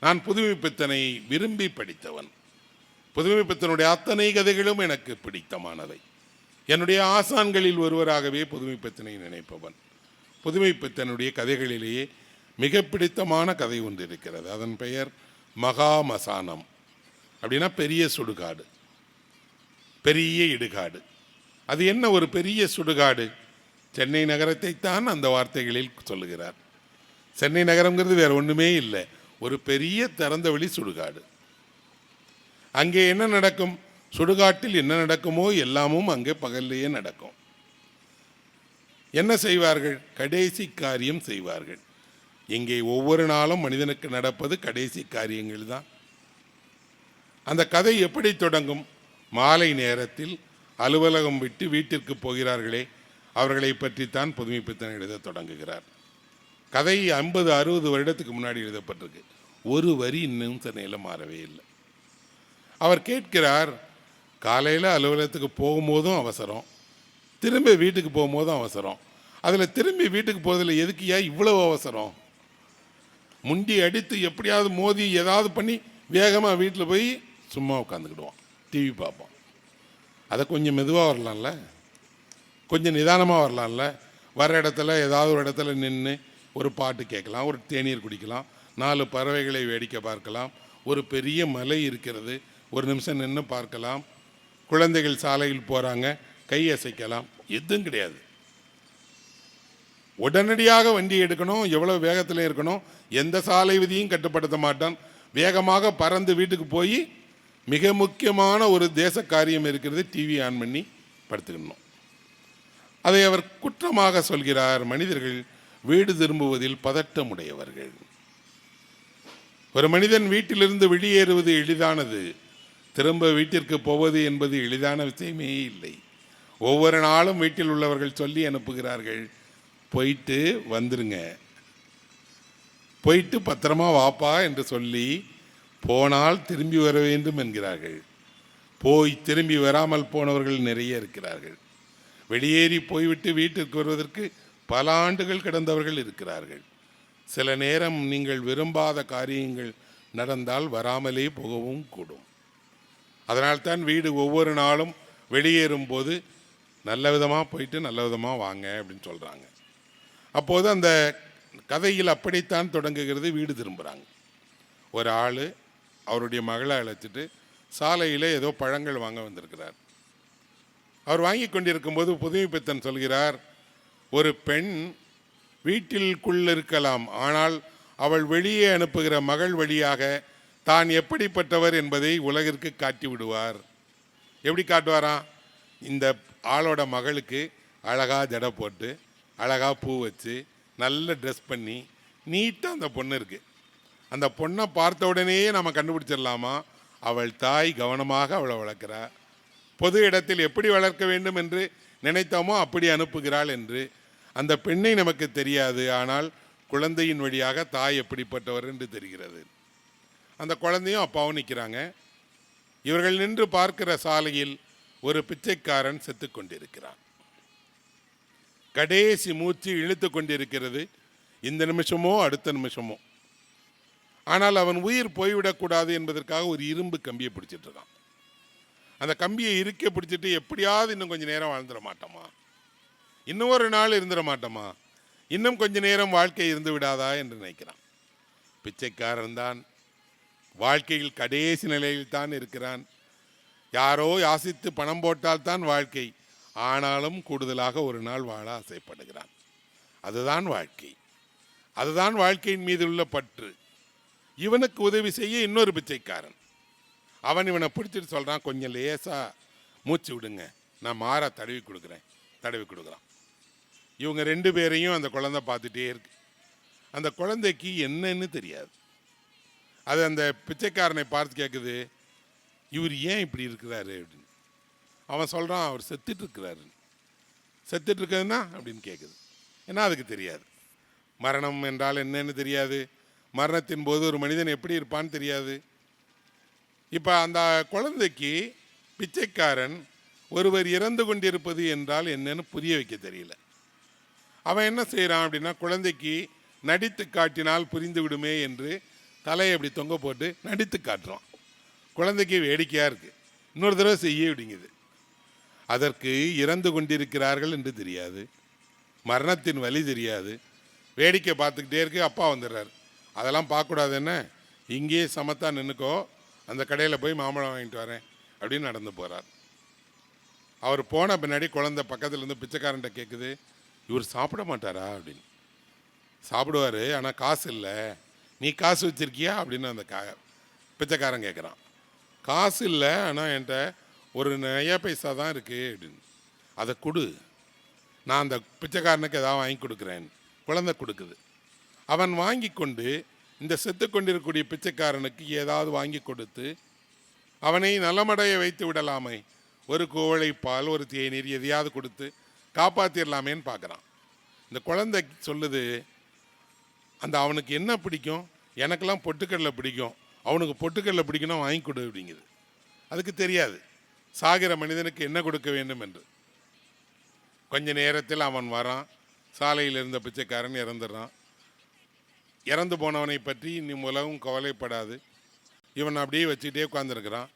நான் புதுமைப்பித்தனை விரும்பி படித்தவன். புதுமைப்பித்தனுடைய அத்தனை கதைகளும் எனக்கு பிடித்தமானவை. என்னுடைய ஆசான்களில் ஒருவராகவே புதுமைப்பித்தனை நினைப்பவன். புதுமைப்பித்தனுடைய கதைகளிலேயே மிக பிடித்தமான கதை ஒன்று இருக்கிறது. அதன் பெயர் மகாமசானம். அப்படின்னா பெரிய சுடுகாடு. பெரிய இடுகாடு. அது என்ன ஒரு பெரிய சுடுகாடு? சென்னை நகரத்தை தான் அந்த வார்த்தைகளில் சொல்லுகிறார். சென்னை நகரங்கிறது வேறு ஒன்றுமே இல்லை. ஒரு பெரிய திறந்தவெளி சுடுகாடு. அங்கே என்ன நடக்கும்? சுடுகாட்டில் என்ன நடக்குமோ எல்லாமும் அங்கே பகல்லையே நடக்கும். என்ன செய்வார்கள்? கடைசி காரியம் செய்வார்கள். இங்கே ஒவ்வொரு நாளும் மனிதனுக்கு நடப்பது கடைசி காரியங்கள் தான். அந்த கதை எப்படி தொடங்கும்? மாலை நேரத்தில் அலுவலகம் விட்டு வீட்டிற்கு போகிறார்களே அவர்களை பற்றித்தான் புதுமைப்பித்தன் எழுத தொடங்குகிறார். கதை ஐம்பது அறுபது வருடத்துக்கு முன்னாடி எழுதப்பட்டிருக்கு. ஒரு வரி இன்னும் சென்னையில் மாறவே இல்லை. அவர் கேட்கிறார் காலையில் அலுவலகத்துக்கு போகும்போதும் அவசரம். திரும்ப வீட்டுக்கு போகும்போதும் அவசரம். அதில் திரும்பி வீட்டுக்கு போகிறதுல எதுக்கு ஏன் இவ்வளவு அவசரம்? முண்டி அடித்து எப்படியாவது மோதி ஏதாவது பண்ணி வேகமாக வீட்டில் போய் சும்மா உட்காந்துக்கிடுவோம். டிவி பார்ப்போம். அதை கொஞ்சம் மெதுவாக வரலாம்ல? கொஞ்சம் நிதானமாக வரலாம்ல? வர இடத்துல ஏதாவது ஒரு இடத்துல நின்று ஒரு பாட்டு கேட்கலாம் ஒரு தேநீர் குடிக்கலாம் நாலு பறவைகளை வேடிக்கை பார்க்கலாம் ஒரு பெரிய மலை இருக்கிறது ஒரு நிமிஷம் நின்று பார்க்கலாம் குழந்தைகள் சாலையில் போகிறாங்க கை அசைக்கலாம் எதுவும் கிடையாது. உடனடியாக வண்டி எடுக்கணும் எவ்வளோ வேகத்தில் இருக்கணும் எந்த சாலை விதியும் கட்டுப்படுத்த மாட்டான். வேகமாக பறந்து வீட்டுக்கு போய் மிக முக்கியமான ஒரு தேச காரியம் இருக்கிறது டிவி ஆன் பண்ணி படுத்துக்கணும். அதை அவர் குற்றமாக சொல்கிறார் மனிதர்கள். வீடு திரும்புவதில் பதட்டமுடையவர்கள். ஒரு மனிதன் வீட்டிலிருந்து வெளியேறுவது எளிதானது திரும்ப வீட்டிற்கு போவது என்பது எளிதான விஷயமே இல்லை. ஒவ்வொரு நாளும் வீட்டில் உள்ளவர்கள் சொல்லி அனுப்புகிறார்கள் போயிட்டு வந்துருங்க. போயிட்டு பத்திரமா வாப்பா என்று சொல்லி போனால் திரும்பி வர வேண்டும் என்கிறார்கள். போய் திரும்பி வராமல் போனவர்கள் நிறைய இருக்கிறார்கள். வெளியேறி போய்விட்டு வீட்டிற்கு வருவதற்கு பல ஆண்டுகள் கிடந்தவர்கள் இருக்கிறார்கள். சில நேரம் நீங்கள் விரும்பாத காரியங்கள் நடந்தால் வராமலே போகவும் கூடும். அதனால்தான் வீடு ஒவ்வொரு நாளும் வெளியேறும் போது நல்ல விதமாக போயிட்டு நல்ல விதமாக வாங்க அப்படின்னு சொல்கிறாங்க அப்போது அந்த கதையில் அப்படித்தான் தொடங்குகிறது வீடு திரும்புகிறாங்க ஒரு ஆள் அவருடைய மகளை அழைச்சிட்டு சாலையில் ஏதோ பழங்கள் வாங்க வந்திருக்கிறார். அவர் வாங்கி கொண்டிருக்கும்போது புதுமைப்பித்தன் சொல்கிறார் ஒரு பெண் வீட்டிற்குள் இருக்கலாம் ஆனால் அவள் வெளியே அனுப்புகிற மகள் வழியாக தான் எப்படிப்பட்டவர் என்பதை உலகிற்கு காட்டி விடுவார் எப்படி காட்டுவாராம் இந்த ஆளோட மகளுக்கு அழகாக ஜடை போட்டு அழகாக பூ வச்சு நல்ல ட்ரெஸ் பண்ணி நீட்டாக அந்த பொண்ணு இருக்குது அந்த பொண்ணை பார்த்த உடனேயே நம்ம கண்டுபிடிச்சிடலாமா? அவள் தாய் கவனமாக அவளை வளர்க்கிறா. பொது இடத்தில் எப்படி வளர்க்க வேண்டும் என்று நினைத்தோமோ அப்படி அனுப்புகிறாள் என்று அந்த பெண்ணை நமக்கு தெரியாது ஆனால் குழந்தையின் வழியாக தாய் எப்படிப்பட்டவர் என்று தெரிகிறது. அந்த குழந்தையும் அப்பாவும் நிற்கிறாங்க. இவர்கள் நின்று பார்க்கிற சாலையில் ஒரு பிச்சைக்காரன் செத்து கொண்டிருக்கிறான். கடைசி மூச்சு இழுத்து கொண்டிருக்கிறது. இந்த நிமிஷமோ அடுத்த நிமிஷமோ. ஆனால் அவன் உயிர் போய்விடக்கூடாது என்பதற்காக ஒரு இரும்பு கம்பியை பிடிச்சிட்டு இருக்கான். அந்த கம்பியை இருக்க பிடிச்சிட்டு எப்படியாவது இன்னும் கொஞ்சம் நேரம் வாழ்ந்துட மாட்டோமா? இன்னும் ஒரு நாள் இருந்துட மாட்டோமா? இன்னும் கொஞ்ச நேரம் வாழ்க்கை இருந்து விடாதா என்று நினைக்கிறான். பிச்சைக்காரன் தான். வாழ்க்கையில் கடைசி நிலையில் தான் இருக்கிறான். யாரோ யாசித்து பணம் போட்டால் தான் வாழ்க்கை. ஆனாலும் கூடுதலாக ஒரு நாள் வாழ ஆசைப்படுகிறான். அதுதான் வாழ்க்கை. அதுதான் வாழ்க்கையின் மீது உள்ள பற்று. இவனுக்கு உதவி செய்ய இன்னொரு பிச்சைக்காரன். அவன் இவனை பிடிச்சிட்டு சொல்கிறான் கொஞ்சம் லேசாக மூச்சு விடுங்க. நான் மாற தடவி கொடுக்குறேன். தடவி கொடுக்குறான். இவங்க ரெண்டு பேரையும் அந்த குழந்தை பார்த்துட்டே இருக்கு. அந்த குழந்தைக்கு என்னன்னு தெரியாது. அது அந்த பிச்சைக்காரனை பார்த்து கேட்குது இவர் ஏன் இப்படி இருக்கிறாரு? அப்படின்னு. அவன் சொல்கிறான் அவர் செத்துட்டு இருக்கிறாரு. செத்துட்டு இருக்கிறதுனா அப்படின்னு கேட்குது ஏன்னா அதுக்கு தெரியாது. மரணம் என்றால் என்னன்னு தெரியாது. மரணத்தின் போது ஒரு மனிதன் எப்படி இருப்பான்னு தெரியாது. இப்போ அந்த குழந்தைக்கு பிச்சைக்காரன் ஒருவர் இறந்து கொண்டிருப்பது என்றால் என்னன்னு புரிய வைக்க தெரியல. அவன் என்ன செய்கிறான் அப்படின்னா குழந்தைக்கு நடித்து காட்டினால் புரிந்து விடுமே என்று தலையை அப்படி தொங்க போட்டு நடித்து காட்டுறான். குழந்தைக்கு வேடிக்கையாக இருக்குது இன்னொரு தடவை செய்ய விடுங்குது. அதற்கு இறந்து கொண்டிருக்கிறார்கள் என்று தெரியாது. மரணத்தின் வலி தெரியாது. வேடிக்கை பார்த்துக்கிட்டே இருக்கு அப்பா வந்துடுறாரு. அதெல்லாம் பார்க்கக்கூடாது என்ன? இங்கேயே சமத்தா நின்றுக்கோ அந்த கடையில் போய் மாம்பழம் வாங்கிட்டு வரேன் அப்படின்னு நடந்து போகிறார் அவர் போன பின்னாடி குழந்தை பக்கத்துலேருந்து பிச்சைக்காரன்ட்ட கேட்குது இவர் சாப்பிட மாட்டாரா அப்படின்னு. சாப்பிடுவார் ஆனால் காசு இல்லை. நீ காசு வச்சுருக்கியா? அப்படின்னு அந்த கா பிச்சைக்காரன் கேட்குறான் காசு இல்லை ஆனால் என்கிட்ட ஒரு நிறைய பைசா தான் இருக்குது அப்படின்னு. அதை கொடு. நான் அந்த பிச்சைக்காரனுக்கு எதாவது வாங்கி கொடுக்குறேன். குழந்தை கொடுக்குது. அவன் வாங்கி கொண்டு இந்த செத்து கொண்டிருக்கக்கூடிய பிச்சைக்காரனுக்கு ஏதாவது வாங்கி கொடுத்து அவனை நலமடைய வைத்து விடலாமே. ஒரு கோவளை பால் ஒரு தேநீர் எதையாவது கொடுத்து காப்பாற்றிடலாமேன்னு பார்க்குறான். இந்த குழந்தை சொல்லுது அந்த அவனுக்கு என்ன பிடிக்கும்? எனக்கெல்லாம் பொட்டுக்கடலை பிடிக்கும். அவனுக்கு பொட்டுக்கடலை பிடிக்கணும் வாங்கி கொடு அப்படிங்குது. அதுக்கு தெரியாது. சாகிற மனிதனுக்கு என்ன கொடுக்க வேண்டும் என்று. கொஞ்ச நேரத்தில் அவன் வரான். சாலையில் இருந்த பிச்சைக்காரன் இறந்துடுறான் இறந்து போனவனை பற்றி இன்னும் உலகம் கவலைப்படாது. இவன் அப்படியே வச்சுக்கிட்டே உட்காந்துருக்கிறான்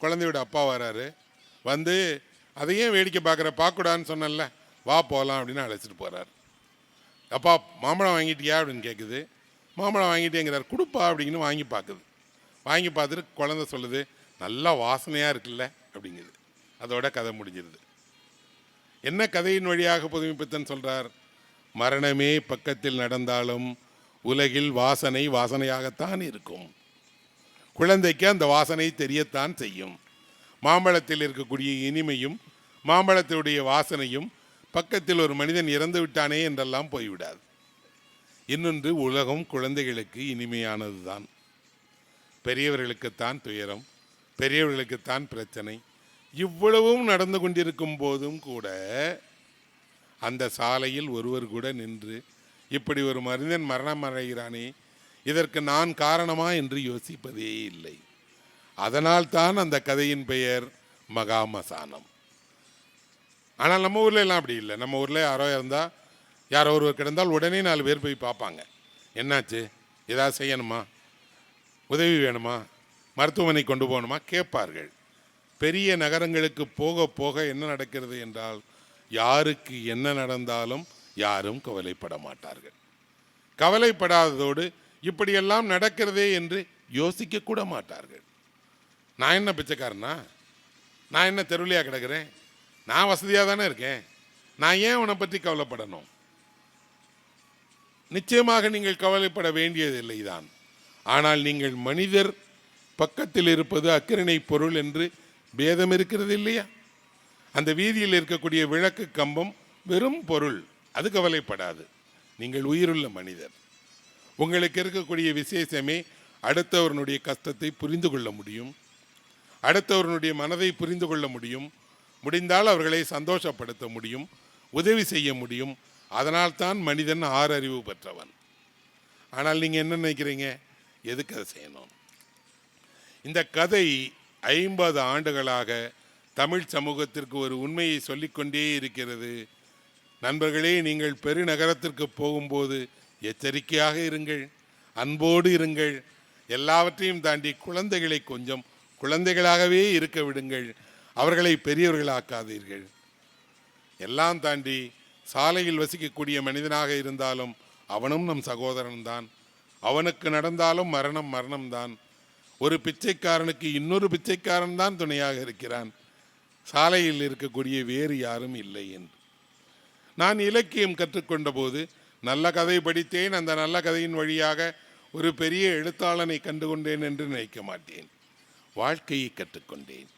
குழந்தையோட அப்பா வராரு. வந்து அதையும் வேடிக்கை பார்க்குற பார்க்கக்கூடாதுன்னு சொன்னேன்ல வா போகலாம் அப்படின்னு அழைச்சிட்டு போகிறார் அப்பா மாம்பழம் வாங்கிட்டியா அப்படின்னு கேட்குது மாம்பழம் வாங்கிட்டேங்கிறார். கொடுப்பா அப்படின்னு வாங்கி பார்க்குது வாங்கி பார்த்துட்டு குழந்தை சொல்லுது நல்லா வாசனையாக இருக்குல்ல அப்படிங்குது. அதோட கதை முடிஞ்சிருது. என்ன கதையின் வழியாக புதுமைப்பித்தன் சொல்கிறார் மரணமே பக்கத்தில் நடந்தாலும் உலகில் வாசனை வாசனையாகத்தான் இருக்கும். குழந்தைக்கு அந்த வாசனை தெரியத்தான் செய்யும். மாம்பழத்தில் இருக்கக்கூடிய இனிமையும் மாம்பழத்தினுடைய வாசனையும் பக்கத்தில் ஒரு மனிதன் இறந்து விட்டானே என்றெல்லாம் போய்விடாது. இன்னொன்று உலகம் குழந்தைகளுக்கு இனிமையானது தான் பெரியவர்களுக்குத்தான் துயரம் பெரியவர்களுக்குத்தான் பிரச்சனை. இவ்வளவும் நடந்து கொண்டிருக்கும் போதும் கூட அந்த சாலையில் ஒருவர் கூட நின்று இப்படி ஒரு மனிதன் மரணம் அடைகிறானே இதற்கு நான் காரணமா என்று யோசிப்பதே இல்லை. அதனால் தான் அந்த கதையின் பெயர் மகாமசானம். ஆனால் நம்ம ஊர்ல எல்லாம் அப்படி இல்லை. நம்ம ஊரில் யாரோ இருந்தால் யாரோ ஒருவர் கிடந்தால் உடனே நாலு பேர் போய் பார்ப்பாங்க. என்னாச்சு? ஏதாவது செய்யணுமா? உதவி வேணுமா? மருத்துவமனை கொண்டு போகணுமா? கேட்பார்கள். பெரிய நகரங்களுக்கு போக போக என்ன நடக்கிறது என்றால் யாருக்கு என்ன நடந்தாலும் யாரும் கவலைப்பட மாட்டார்கள். கவலைப்படாததோடு இப்படியெல்லாம் நடக்கிறதே என்று யோசிக்கக்கூட மாட்டார்கள். நான் என்ன பிச்சைக்காரனா நான் என்ன தெருவிலையாக கிடக்கிறேன்? நான் வசதியாக தானே இருக்கேன்? நான் ஏன் உன்னை பற்றி கவலைப்படணும்? நிச்சயமாக நீங்கள் கவலைப்பட வேண்டியதில்லை தான் ஆனால் நீங்கள் மனிதர் பக்கத்தில் இருப்பது அக்கிரணை பொருள் என்று பேதம் இருக்கிறது இல்லையா? அந்த வீதியில் இருக்கக்கூடிய விளக்கு கம்பம் வெறும் பொருள் அது கவலைப்படாது. நீங்கள் உயிருள்ள மனிதர். உங்களுக்கு இருக்கக்கூடிய விசேஷமே அடுத்தவர்களுடைய கஷ்டத்தை புரிந்து கொள்ள முடியும். அடுத்தவர்களுடைய மனதை புரிந்து கொள்ள முடியும் முடிந்தால் அவர்களை சந்தோஷப்படுத்த முடியும் உதவி செய்ய முடியும். அதனால் தான் மனிதன் ஆறறிவு பெற்றவன். ஆனால் நீங்கள் என்ன நினைக்கிறீங்க? எதுக்கு அதை செய்யணும்? இந்த கதை ஐம்பது ஆண்டுகளாக தமிழ் சமூகத்திற்கு ஒரு உண்மையை சொல்லிக்கொண்டே இருக்கிறது. நண்பர்களே நீங்கள் பெருநகரத்திற்கு போகும்போது எச்சரிக்கையாக இருங்கள் அன்போடு இருங்கள். எல்லாவற்றையும் தாண்டி குழந்தைகளை கொஞ்சம் குழந்தைகளாகவே இருக்க விடுங்கள். அவர்களை பெரியவர்களாக்காதீர்கள். எல்லாம் தாண்டி சாலையில் வசிக்கக்கூடிய மனிதனாக இருந்தாலும் அவனும் நம் சகோதரன்தான். அவனுக்கு நடந்தாலும் மரணம் மரணம்தான். ஒரு பிச்சைக்காரனுக்கு இன்னொரு பிச்சைக்காரன் தான் துணையாக இருக்கிறான். சாலையில் இருக்கக்கூடிய வேறு யாரும் இல்லை என்று. நான் இலக்கியம் கற்றுக்கொண்ட போது நல்ல கதை படித்தேன். அந்த நல்ல கதையின் வழியாக ஒரு பெரிய எழுத்தாளனை கண்டுகொண்டேன் என்று நினைக்க மாட்டேன். வாழ்க்கையை கற்றுக்கொண்டேன்.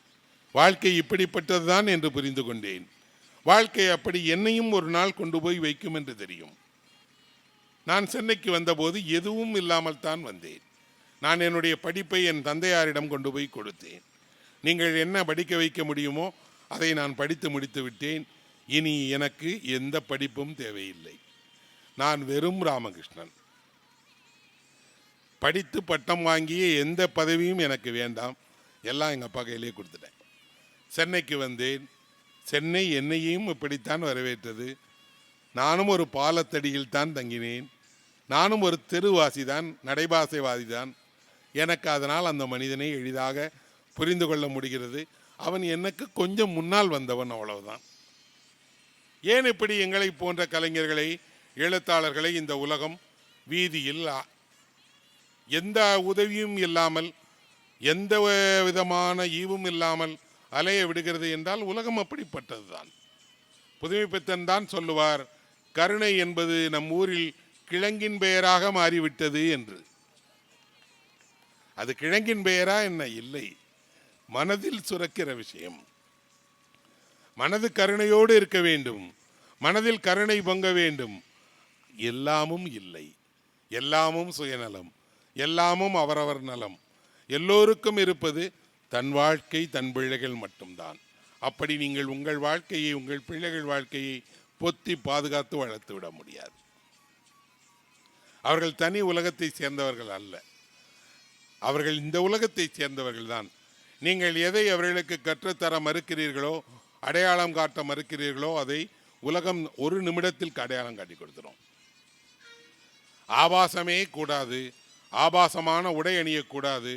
வாழ்க்கை இப்படிப்பட்டதுதான் என்று புரிந்து கொண்டேன். வாழ்க்கை அப்படி என்னையும் ஒரு நாள் கொண்டு போய் வைக்கும் என்று தெரியும். நான் சென்னைக்கு வந்தபோது எதுவும் இல்லாமல் தான் வந்தேன். நான் என்னுடைய படிப்பை என் தந்தையாரிடம் கொண்டு போய் கொடுத்தேன். நீங்கள் என்ன படிக்க வைக்க முடியுமோ அதை நான் படித்து முடித்து விட்டேன். இனி எனக்கு எந்த படிப்பும் தேவையில்லை. நான் வெறும் ராமகிருஷ்ணன். படித்து பட்டம் வாங்கிய எந்த பதவியும் எனக்கு வேண்டாம். எல்லாம் எங்கள் அப்பா கையிலே கொடுத்துட்டேன். சென்னைக்கு வந்தேன். சென்னை என்னையும் இப்படித்தான் வரவேற்றது. நானும் ஒரு பாலத்தடியில் தான் தங்கினேன். நானும் ஒரு தெருவாசி தான் நடைபாசைவாதி தான் எனக்கு அதனால் அந்த மனிதனை எளிதாக புரிந்து கொள்ள முடிகிறது. அவன் எனக்கு கொஞ்சம் முன்னால் வந்தவன் அவ்வளவுதான். ஏன் இப்படி எங்களை போன்ற கலைஞர்களை எழுத்தாளர்களை இந்த உலகம் வீதியில் எந்த உதவியும் இல்லாமல் எந்த விதமான ஈவும் இல்லாமல் அலைய விடுகிறது என்றால் உலகம் அப்படிப்பட்டதுதான். புதுமைப்பித்தன் தான் சொல்லுவார் கருணை என்பது நம் ஊரில் கிழங்கின் பெயராக மாறிவிட்டது என்று. அது கிழங்கின் பெயரா என்ன? இல்லை. மனதில் சுரக்கிற விஷயம். மனது கருணையோடு இருக்க வேண்டும். மனதில் கருணை பொங்க வேண்டும். எல்லாமும் இல்லை. எல்லாமும் சுயநலம். எல்லாமும் அவரவர் நலம். எல்லோருக்கும் இருப்பது தன் வாழ்க்கை தன் பிள்ளைகள் மட்டும்தான். அப்படி நீங்கள் உங்கள் வாழ்க்கையை உங்கள் பிள்ளைகள் வாழ்க்கையை பொத்தி பாதுகாத்து வளர்த்து விட முடியாது. அவர்கள் தனி உலகத்தை சேர்ந்தவர்கள் அல்ல. அவர்கள் இந்த உலகத்தை சேர்ந்தவர்கள் தான். நீங்கள் எதை அவர்களுக்கு கற்றுத்தர மறுக்கிறீர்களோ அடையாளம் காட்ட மறுக்கிறீர்களோ அதை உலகம் ஒரு நிமிடத்தில் அடையாளம் காட்டி கொடுத்துரும். ஆபாசமே கூடாது. ஆபாசமான உடை அணியக்கூடாது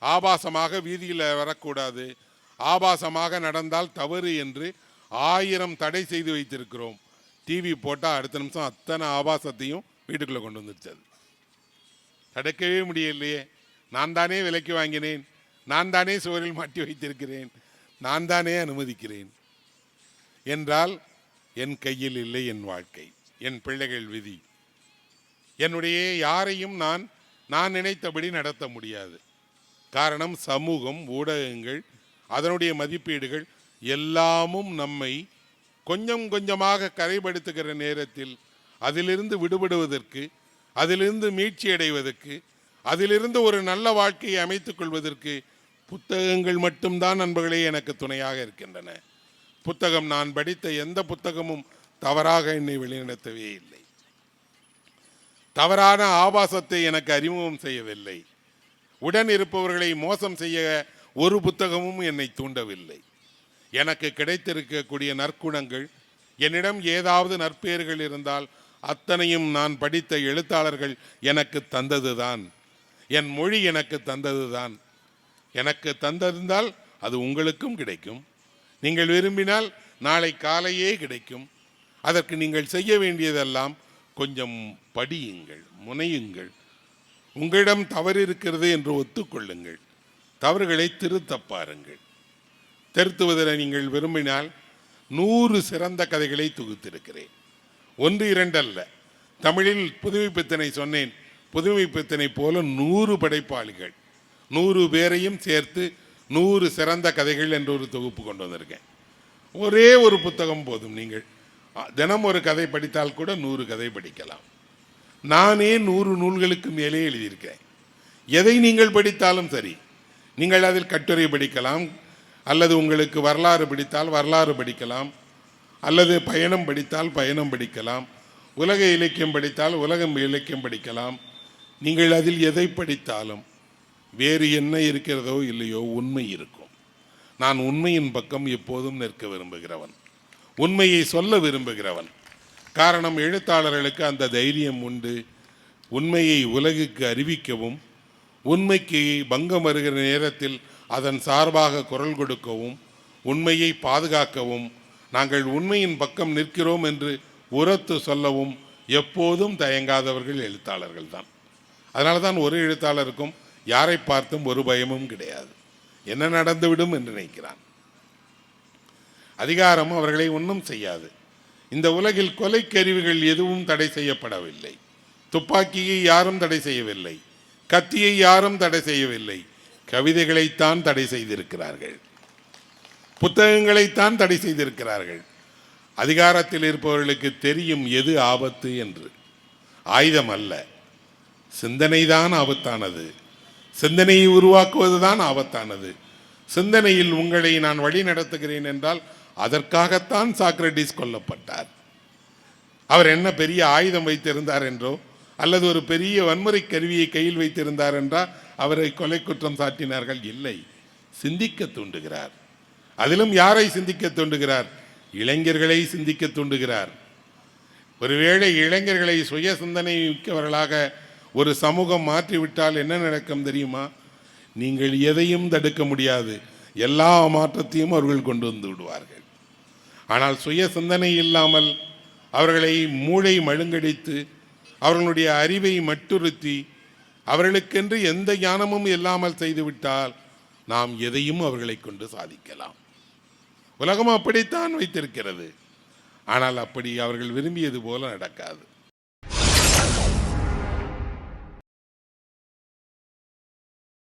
ஆபாசமாக வீதியில் வரக்கூடாது. ஆபாசமாக நடந்தால் தவறு என்று ஆயிரம் தடை செய்து வைத்திருக்கிறோம். டிவி போட்டால் அடுத்த நிமிஷம் அத்தனை ஆபாசத்தையும் வீட்டுக்குள்ளே கொண்டு வந்துருச்சு அது. தடுக்கவே முடியலையே. நான் தானே விலைக்கு வாங்கினேன். நான் தானே சுவரில் மாட்டி வைத்திருக்கிறேன். நான் தானே அனுமதிக்கிறேன். என்றால் என் கையில் இல்லை என் வாழ்க்கை. என் பிள்ளைகள் விதி. என்னுடைய யாரையும் நான் நான் நினைத்தபடி நடத்த முடியாது. காரணம் சமூகம் ஊடகங்கள் அதனுடைய மதிப்பீடுகள் எல்லாமும் நம்மை கொஞ்சம் கொஞ்சமாக கரைப்படுத்துகிற நேரத்தில் அதிலிருந்து விடுபடுவதற்கு அதிலிருந்து மீட்சி அடைவதற்கு அதிலிருந்து ஒரு நல்ல வாழ்க்கையை அமைத்துக் கொள்வதற்கு புத்தகங்கள் மட்டும்தான் நண்பர்களே எனக்கு துணையாக இருக்கின்றன. புத்தகம் நான் படித்த எந்த புத்தகமும் தவறாக என்னை வழிநடத்தவே இல்லை. தவறான ஆபாசத்தை எனக்கு அறிமுகம் செய்யவில்லை. உடன் இருப்பவர்களை மோசம் செய்ய ஒரு புத்தகமும் என்னை தூண்டவில்லை. எனக்கு கிடைத்திருக்கக்கூடிய நற்குணங்கள் என்னிடம் ஏதாவது நற்பெயர்கள் இருந்தால் அத்தனையும் நான் படித்த எழுத்தாளர்கள் எனக்கு தந்ததுதான். என் மொழி எனக்கு தந்ததுதான். எனக்கு தந்திருந்தால் அது உங்களுக்கும் கிடைக்கும். நீங்கள் விரும்பினால் நாளை காலையே கிடைக்கும். அதற்கு நீங்கள் செய்ய வேண்டியதெல்லாம் கொஞ்சம் படியுங்கள் முனையுங்கள். உங்களிடம் தவறு இருக்கிறது என்று ஒத்துக்கொள்ளுங்கள். தவறுகளை திருத்த பாருங்கள். திருத்துவதில் நீங்கள் விரும்பினால் நூறு சிறந்த கதைகளை தொகுத்திருக்கிறேன். ஒன்று இரண்டல்ல. தமிழில் புதுமைப்பித்தனை சொன்னேன். புதுமைப்பித்தனை போல நூறு படைப்பாளிகள். நூறு பேரையும் சேர்த்து நூறு சிறந்த கதைகள் என்ற ஒரு தொகுப்பு கொண்டு வந்திருக்கேன். ஒரே ஒரு புத்தகம் போதும் நீங்கள். தினம் ஒரு கதை படித்தால் கூட நூறு கதை படிக்கலாம். நானே நூறு நூல்களுக்கு மேலே எழுதியிருக்கிறேன். எதை நீங்கள் படித்தாலும் சரி நீங்கள் அதில் கட்டுரை படிக்கலாம் அல்லது உங்களுக்கு வரலாறு படித்தால் வரலாறு படிக்கலாம் அல்லது பயணம் படித்தால் பயணம் படிக்கலாம் உலக இலக்கியம் படித்தால் உலகம் இலக்கியம் படிக்கலாம். நீங்கள் அதில் எதை படித்தாலும் வேறு என்ன இருக்கிறதோ இல்லையோ உண்மை இருக்கும். நான் உண்மையின் பக்கம் எப்போதும் நிற்க விரும்புகிறவன். உண்மையை சொல்ல விரும்புகிறவன். காரணம் எழுத்தாளர்களுக்கு அந்த தைரியம் உண்டு. உண்மையை உலகுக்கு அறிவிக்கவும் உண்மைக்கு பங்கம் வருகிற நேரத்தில் அதன் சார்பாக குரல் கொடுக்கவும் உண்மையை பாதுகாக்கவும் நாங்கள் உண்மையின் பக்கம் நிற்கிறோம் என்று உரத்து சொல்லவும் எப்போதும் தயங்காதவர்கள் எழுத்தாளர்கள் தான். அதனால தான் ஒரு எழுத்தாளருக்கும் யாரை பார்த்தும் ஒரு பயமும் கிடையாது. என்ன நடந்துவிடும் என்று நினைக்கிறான். அதிகாரம் அவர்களை ஒன்றும் செய்யாது. இந்த உலகில் கொலைக்கருவிகள் எதுவும் தடை செய்யப்படவில்லை. துப்பாக்கியை யாரும் தடை செய்யவில்லை. கத்தியை யாரும் தடை செய்யவில்லை. கவிதைகளைத்தான் தடை செய்திருக்கிறார்கள். புத்தகங்களைத்தான் தடை செய்திருக்கிறார்கள். அதிகாரத்தில் இருப்பவர்களுக்கு தெரியும் எது ஆபத்து என்று. ஆயுதம் அல்ல சிந்தனைதான் ஆபத்தானது. சிந்தனையை உருவாக்குவதுதான் ஆபத்தானது. சிந்தனையில் உங்களை நான் வழி நடத்துகிறேன் என்றால் அதற்காகத்தான் சாக்ரட்டிஸ் கொல்லப்பட்டார். அவர் என்ன பெரிய ஆயுதம் வைத்திருந்தார் என்றோ அல்லது ஒரு பெரிய வன்முறை கருவியை கையில் வைத்திருந்தார் என்றால் அவரை கொலை குற்றம் சாட்டினார்கள். இல்லை சிந்திக்க தூண்டுகிறார். அதிலும் யாரை சிந்திக்க தூண்டுகிறார்? இளைஞர்களை சிந்திக்க தூண்டுகிறார். ஒருவேளை இளைஞர்களை சுய சிந்தனை மிக்கவர்களாக ஒரு சமூகம் மாற்றிவிட்டால் என்ன நடக்கும் தெரியுமா? நீங்கள் எதையும் தடுக்க முடியாது. எல்லா மாற்றத்தையும் அவர்கள் கொண்டு வந்து விடுவார்கள். ஆனால் சுய சிந்தனை இல்லாமல் அவர்களை மூளை மழுங்கடித்து அவர்களுடைய அறிவை மட்டுறுத்தி அவர்களுக்கென்று எந்த ஞானமும் இல்லாமல் செய்துவிட்டால் நாம் எதையும் அவர்களை கொண்டு சாதிக்கலாம். உலகம் அப்படித்தான் வைத்திருக்கிறது. ஆனால் அப்படி அவர்கள் விரும்பியது போல நடக்காது.